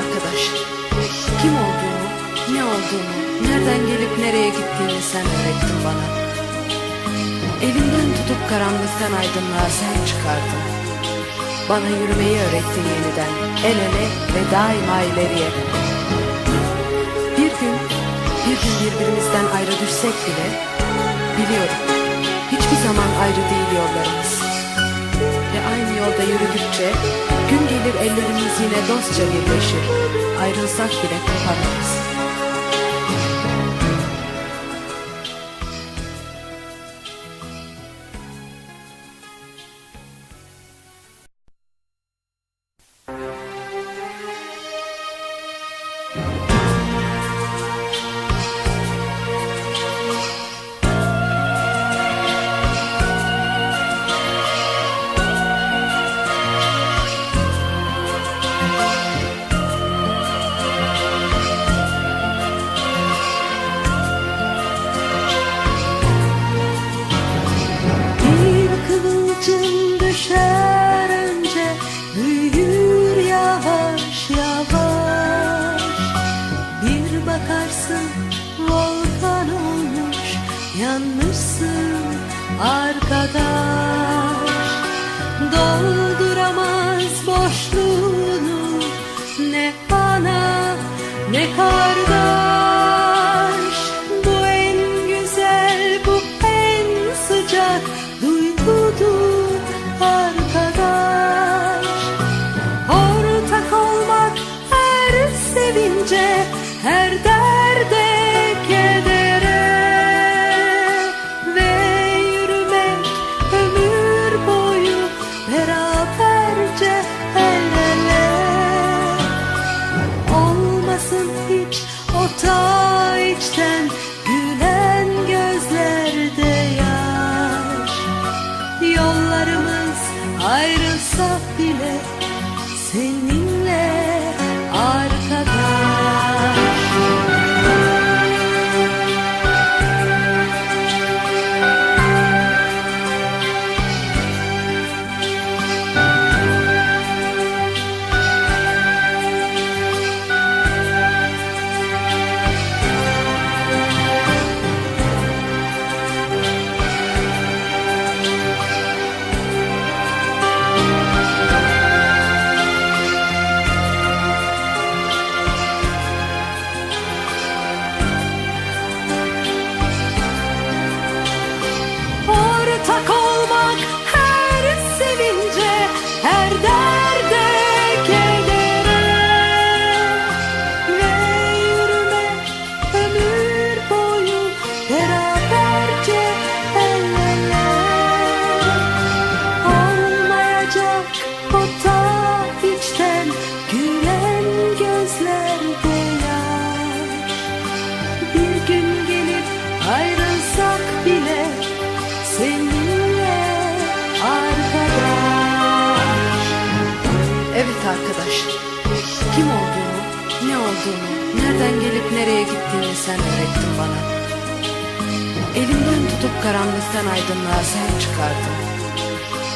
arkadaş. Kim olduğunu, ne olduğunu, nereden gelip nereye gittiğini sen öğrettin bana. Elinden tutup karanlıktan aydınlığa sen çıkardın. Bana yürümeyi öğrettin yeniden, el ele ve daima ileriye. Bir gün, bir gün birbirimizden ayrı düşsek bile, biliyorum hiçbir zaman ayrı değil yollarımız aynı yolda yürüdükçe gün gelir ellerimiz yine dostça birleşir. Ayrılsak bile kopamayız. arkada Ayrılsak bile seninle ayrılsak Umutta içten gülen gözlerde yar Bir gün gelip ayrılsak bile seninle arkadaş. Evet arkadaşlar kim olduğunu, ne olduğunu, nereden gelip nereye gittiğini sen öğrettin bana. Elimden tutup karanlıktan aydınlığa sen çıkardın.